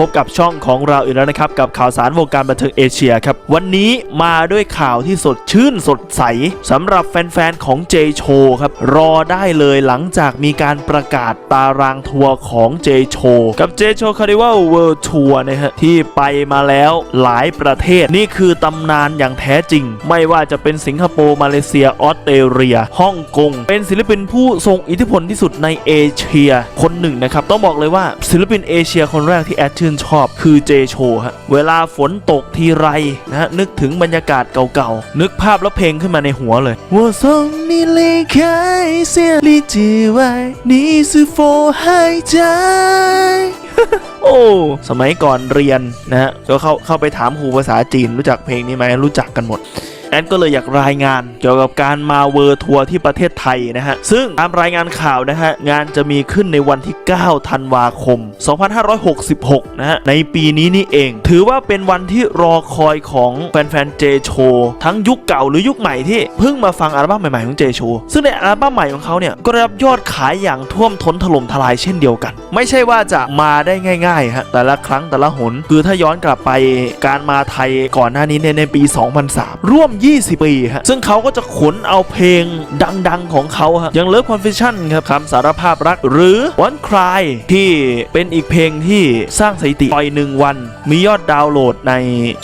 พบกับช่องของเราอีกแล้วนะครับ กับข่าวสารวงการบันเทิงเอเชียครับ วันนี้มาด้วยข่าวที่สดชื่นสดใสสำหรับแฟนๆของ J Show ครับ รอได้เลยหลังจากมีการประกาศตารางทัวร์ของ J Show กับ J Show Carnival World Tour นะฮะที่ไปมาแล้วหลายประเทศนี่คือตำนานอย่างแท้จริง ไม่ว่าจะเป็นสิงคโปร์มาเลเซียออสเตรเลียฮ่องกงเป็นศิลปินผู้ทรงอิทธิพลที่สุดในเอเชีย คนหนึ่งนะครับต้องบอกเลยว่าศิลปินเอเชียคนแรกที่แอดชื่นชอบคือเจโชฮะเวลาฝนตกทีไรนะฮะนึกถึงบรรยากาศเก่าๆ นึกภาพแล้วเพลงขึ้นมาในหัวเลยว่าสงนี่เลยคายเสียลีจีไว้นี่คือโฟหายใจโอ้ สมัยก่อนเรียนนะฮะก็เข้าเข้าไปถามครูภาษาจีนรู้จักเพลงนี้ไหมรู้จักกันหมด แอนก็เลยอยากรายงานเกี่ยวกับการมาเวอร์ทัวร์ที่ประเทศไทยนะฮะ ซึ่งตามรายงานข่าวนะฮะ งานจะมีขึ้นในวันที่ 9 ธันวาคม 2566 นะฮะ ในปีนี้นี่เอง ถือว่าเป็นวันที่รอคอยของแฟนๆเจโชทั้งยุคเก่าหรือยุคใหม่ที่เพิ่งมาฟังอัลบั้มใหม่ๆของเจโชซึ่งในอัลบั้มใหม่ของเขาเนี่ยก็ได้รับยอดขายอย่างท่วมท้นถล่มทลายเช่นเดียวกัน ไม่ใช่ว่าจะมาได้ง่ายๆฮะแต่ละครั้งแต่ละหนคือถ้าย้อนกลับไปการมาไทยก่อนหน้านี้เนี่ยในปี 2003 ร่วม20 ปีฮะซึ่งเขาก็จะขนเอาเพลงดังๆของเขาฮะอย่าง Love Confession ครับคำสารภาพรักหรือ One Cry ที่เป็นอีกเพลงที่สร้างสถิติปล่อยหนึ่งวัน มียอดดาวน์โหลดใน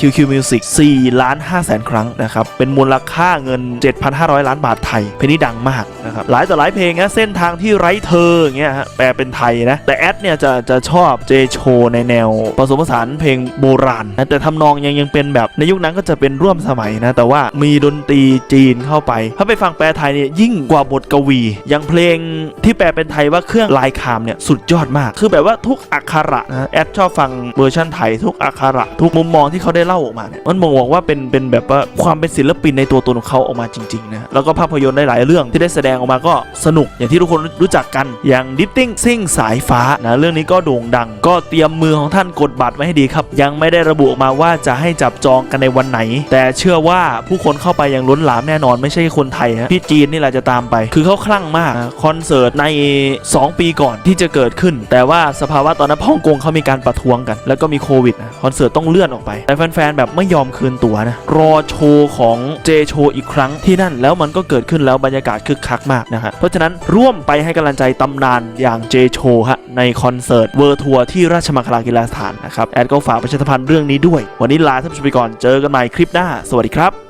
QQ Music 4ล้าน5แสนครั้งนะครับ เป็นมูลค่าเงิน 7,500 ล้านบาทไทย เพลงนี้ดังมากนะครับ หลายต่อหลายเพลงนะเส้นทางที่ไร้เธออย่างเงี้ยฮะแปลเป็นไทยนะ แต่แอดเนี่ยจะจะชอบเจโชในแนวผสมผสานเพลงโบราณนะแต่ทำนองยังยังเป็นแบบในยุคนั้นก็จะเป็นร่วมสมัยนะ แต่ว่ามีดนตรีจีนเข้าไป ถ้าไปฟังแปลไทยเนี่ยยิ่งกว่าบทกวี อย่างเพลงที่แปลเป็นไทยว่าเครื่องลายคามเนี่ยสุดยอดมาก คือแบบว่าทุกอักขระนะแอดชอบฟังเวอร์ชันไทยทุกอักขระ ทุกมุมมองที่เขาได้เล่าออกมาเนี่ยมันบ่งบอกว่าเป็นเป็นแบบว่าความเป็นศิลปินในตัวตนของเขาออกมาจริงๆนะแล้วก็ภาพยนตร์ได้หลายเรื่องที่ได้แสดงออกมาก็สนุกอย่างที่ทุกคนรู้จักกันอย่างดิฟติ้งซิ่งสายฟ้านะเรื่องนี้ก็โด่งดัง ก็เตรียมมือของท่านกดบัตรไว้ให้ดีครับ ยังไม่ได้ระบุออกมาว่าจะให้จับจองกันในวันไหน แต่เชื่อว่าผู้คนเข้าไปอย่างล้นหลามแน่นอนไม่ใช่คนไทยฮะพี่จีนนี่แหละจะตามไป คือเขาคลั่งมากคอนเสิร์ตใน 2 ปีก่อนที่จะเกิดขึ้น แต่ว่าสภาวะตอนนั้นฮ่องกงเขามีการประท้วงกัน แล้วก็มีโควิดคอนเสิร์ตต้องเลื่อนออกไป แต่แฟนๆแบบไม่ยอมคืนตั๋วนะรอโชว์ของเจโชอีกครั้งที่นั่นแล้วมันก็เกิดขึ้นแล้วบรรยากาศคึกคักมากนะฮะเพราะฉะนั้นร่วมไปให้กำลังใจตำนานอย่างเจโชฮะในคอนเสิร์ตเวอร์ทัวร์ที่ราชมังคลากีฬาสถานนะครับแอดก็ฝากประชาสัมพันธ์เรื่องนี้ด้วย วันนี้ลาท่านผู้ชมไปก่อนเจอกันใหม่คลิปหน้า สวัสดีครับ